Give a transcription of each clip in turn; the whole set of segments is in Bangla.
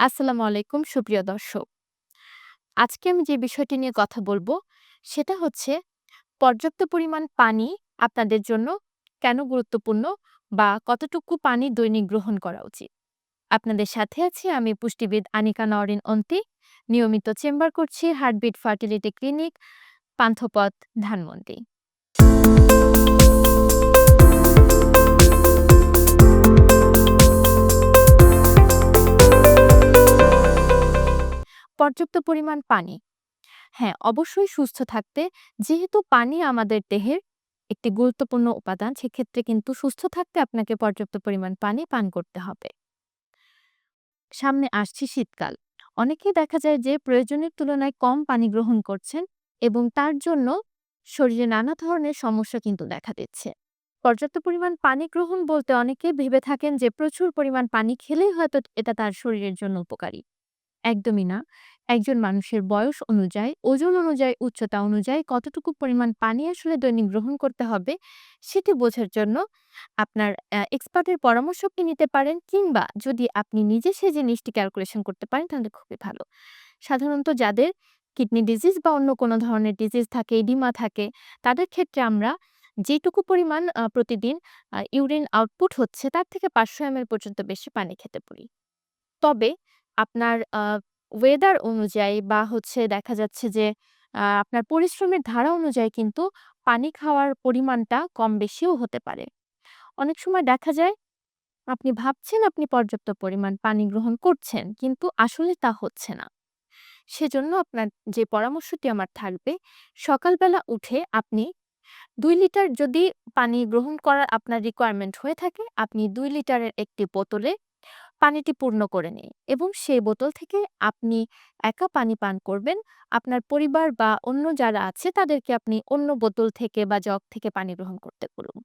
আসসালামু আলাইকুম সুপ্রিয় দর্শক। আজকে আমি যে বিষয়টি নিয়ে কথা বলব সেটা হচ্ছে পর্যাপ্ত পরিমাণ পানি আপনাদের জন্য কেন গুরুত্বপূর্ণ বা কতটুকু পানি দৈনিক গ্রহণ করা উচিত? আপনাদের সাথে আছি আমি পুষ্টিবিদ আনিকা নওরিন অন্তি। নিয়মিত চেম্বার করছি heartbeat fertility clinic, Panthapath, Dhanmondi. পর্যাপ্ত পরিমাণ পানি। হ্যাঁ, অবশ্যই সুস্থ থাকতে যেহেতু পানি আমাদের দেহের একটি গুরুত্বপূর্ণ উপাদান, সেক্ষেত্রে কিন্তু সুস্থ থাকতে আপনাকে পর্যাপ্ত পরিমাণ পানি পান করতে হবে। সামনে আসছে শীতকাল। অনেকেই দেখা যায় যে প্রয়োজনের তুলনায় কম পানি গ্রহণ করছেন এবং তার জন্য শরীরে নানা ধরনের সমস্যা কিন্তু দেখা দিচ্ছে। পর্যাপ্ত পরিমাণ পানি গ্রহণ বলতে অনেকে ভেবে থাকেন যে প্রচুর পরিমাণ পানি খেলেই হয়তো এটা তার শরীরের জন্য উপকারী। একদমই না। একজন মানুষের বয়স অনুযায়ী, ওজন অনুযায়ী, উচ্চতা অনুযায়ী কতটুকু পরিমাণ পানি আসলে দৈনিক গ্রহণ করতে হবে সেটি বোঝার জন্য আপনার এক্সপার্টের পরামর্শ আপনি নিতে পারেন কিংবা যদি আপনি নিজে সে জিনিসটি ক্যালকুলেশন করতে পারেন তাহলে খুবই ভালো। সাধারণত যাদের কিডনি ডিজিজ বা অন্য কোনো ধরনের ডিজিজ থাকে, এডিমা থাকে তাদের ক্ষেত্রে আমরা যেটুকু পরিমাণ প্রতিদিন ইউরিন আউটপুট হচ্ছে তার থেকে ৫০০ এমএল পর্যন্ত বেশি পানি খেতে বলি। তবে আপনার ওয়েদার অনুযায়ী বা হচ্ছে দেখা যাচ্ছে যে আপনার পরিশ্রমের ধারা অনুযায়ী কিন্তু পানি খাওয়ার পরিমাণটা কম বেশিও হতে পারে। অনেক সময় দেখা যায় আপনি ভাবছেন আপনি পর্যাপ্ত পরিমাণ পানি গ্রহণ করছেন, কিন্তু আসলে তা হচ্ছে না। সেজন্য আপনার যে পরামর্শটি আমার থাকবে, সকালবেলা উঠে আপনি ২ লিটার যদি পানি গ্রহণ করার আপনার রিকোয়ারমেন্ট হয়ে থাকে, আপনি ২ লিটারের একটি বোতলে পানিটি পূর্ণ করে নিন এবং সেই বোতল থেকে আপনি একা পানি পান করবেন। আপনার পরিবার বা অন্য যারা আছে তাদেরকে আপনি অন্য বোতল থেকে বা জগ থেকে পানি গ্রহণ করতে বলুন।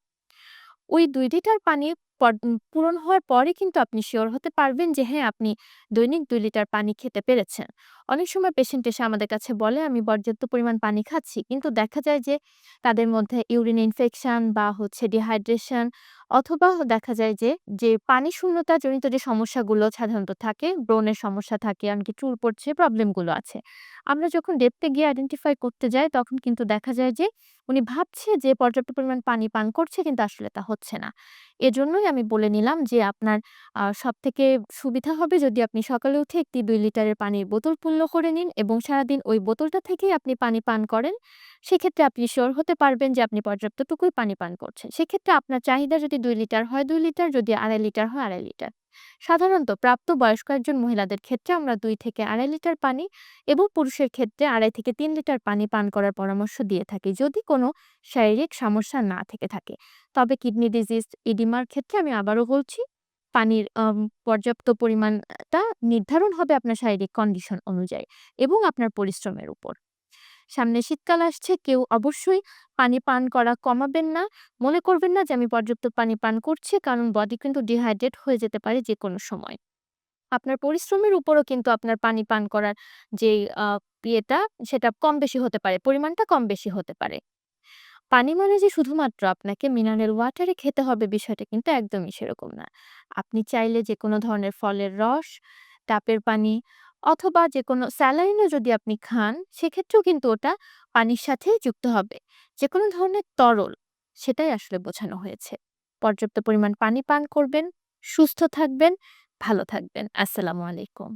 ওই দুই লিটার পানি পর পূরণ হওয়ার পরে কিন্তু আপনি শিওর হতে পারবেন যে হ্যাঁ, আপনি দৈনিক ২ লিটার পানি খেতে পেরেছেন। অনেক সময় পেশেন্ট এসে আমাদের কাছে বলে, "আমি পর্যাপ্ত পরিমাণ পানি খাচ্ছি।" কিন্তু দেখা যায় যে তাদের মধ্যে ইউরিন ইনফেকশন বা হচ্ছে ডিহাইড্রেশন অথবা দেখা যায় যে, যে পানি শূন্যতা জনিত যে সমস্যাগুলো সাধারণত থাকে, ব্রণের সমস্যা থাকে, এমনকি চুল পড়ছে, প্রবলেমগুলো আছে। আমরা যখন ডেপথ এ গিয়ে আইডেন্টিফাই করতে যাই তখন কিন্তু দেখা যায় যে উনি ভাবছে যে পর্যাপ্ত পরিমাণ পানি পান করছে কিন্তু আসলে তা হচ্ছে না। এজন্যই আমি বলে নিলাম যে আপনার সব থেকে সুবিধা হবে যদি আপনি সকালে উঠে একটি দুই লিটারের পানির বোতল পূর্ণ করে নিন এবং সারাদিন ওই বোতলটা থেকেই আপনি পানি পান করেন। সেক্ষেত্রে আপনি শোর হতে পারবেন যে আপনি পর্যাপ্তটুকুই পানি পান করছেন। সেক্ষেত্রে আপনার চাহিদা যদি দুই লিটার হয় দুই লিটার, যদি ২.৫ লিটার হয় ২.৫ লিটার। সাধারণত প্রাপ্তবয়স্ক একজন মহিলাদের ক্ষেত্রে আমরা দুই থেকে ২.৫ লিটার পানি এবং পুরুষের ক্ষেত্রে ২.৫ থেকে তিন লিটার পানি পান করার পরামর্শ দিয়ে থাকি যদি কোনো শারীরিক সমস্যা না থেকে থাকে। তবে কিডনি ডিজিজ, এডিমার ক্ষেত্রে আমি আবারও বলছি পানির পর্যাপ্ত পরিমাণটা নির্ধারণ হবে আপনার শারীরিক কন্ডিশন অনুযায়ী এবং আপনার পরিশ্রমের উপর। সামনে শীতকাল আসছে, কেউ অবশ্যই পানি পান করা কমাবেন না। মনে করবেন না যে আমি পর্যাপ্ত পানি পান করছি কারণ বডি কিন্তু ডিহাইড্রেট হয়ে যেতে পারে যে কোনো সময়। আপনার পরিশ্রমের উপরও কিন্তু আপনার পানি পান করার যে ইয়েটা সেটা কম বেশি হতে পারে, পরিমাণটা কম বেশি হতে পারে। পানি মানে যে শুধুমাত্র আপনাকে মিনারেল ওয়াটারে খেতে হবে বিষয়টা কিন্তু একদমই সেরকম না। আপনি চাইলে যে কোনো ধরনের ফলের রস, ট্যাপের পানি অথবা যে কোনো স্যালাইনও যদি আপনি খান সেক্ষেত্রেও কিন্তু ওটা পানির সাথে যুক্ত হবে। যে কোনো ধরনের তরল সেটাই আসলে বোঝানো হয়েছে। পর্যাপ্ত পরিমাণ পানি পান করবেন, সুস্থ থাকবেন, ভালো থাকবেন। আসসালামু আলাইকুম।